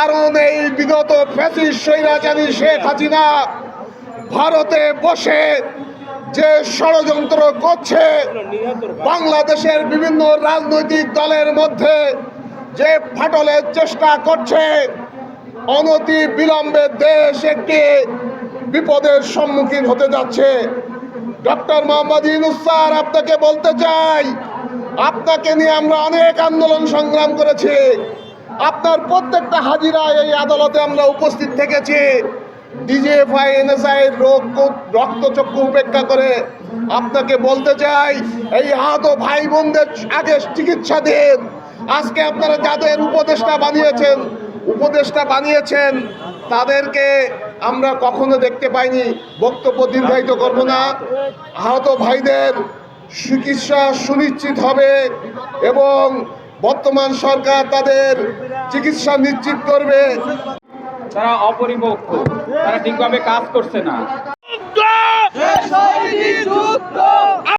কারণ এই বিগত ফ্যাসিস স্বৈরাচারী শেখ হাসিনা ভারতে বসে যে ষড়যন্ত্র করছে, বাংলাদেশের বিভিন্ন রাজনৈতিক দলের মধ্যে যে ফাটলের চেষ্টা করছে, অনতি বিলম্বে দেশ একটি বিপদের সম্মুখীন হতে যাচ্ছে। ডক্টর মোহাম্মদ ইউনুস স্যার, আপনাকে বলতে চাই, আপনাকে নিয়ে আমরা অনেক আন্দোলন সংগ্রাম করেছি। আপনার প্রত্যেকটা হাজিরা এই আদালতে আমরা উপস্থিত থেকেছি। ডিজিএফআই এনএসআই রোগ রক্তচক্ষু উপেক্ষা করে আপনাকে বলতে চাই, এই আহত ভাই বোনদের আগে চিকিৎসা দিন। আজকে আপনারা যাদের উপদেষ্টা বানিয়েছেন উপদেষ্টা বানিয়েছেন, তাদেরকে আমরা কখনো দেখতে পাইনি, বক্তব্য দীর্ঘায়িত করব না। আহত ভাইদের চিকিৎসা সুনিশ্চিত হবে এবং বর্তমান সরকার তাদের চিকিৎসা নিশ্চিত করবে। তারা অপরিপক্ষ তারা ঠিকভাবে কাজ করছে না।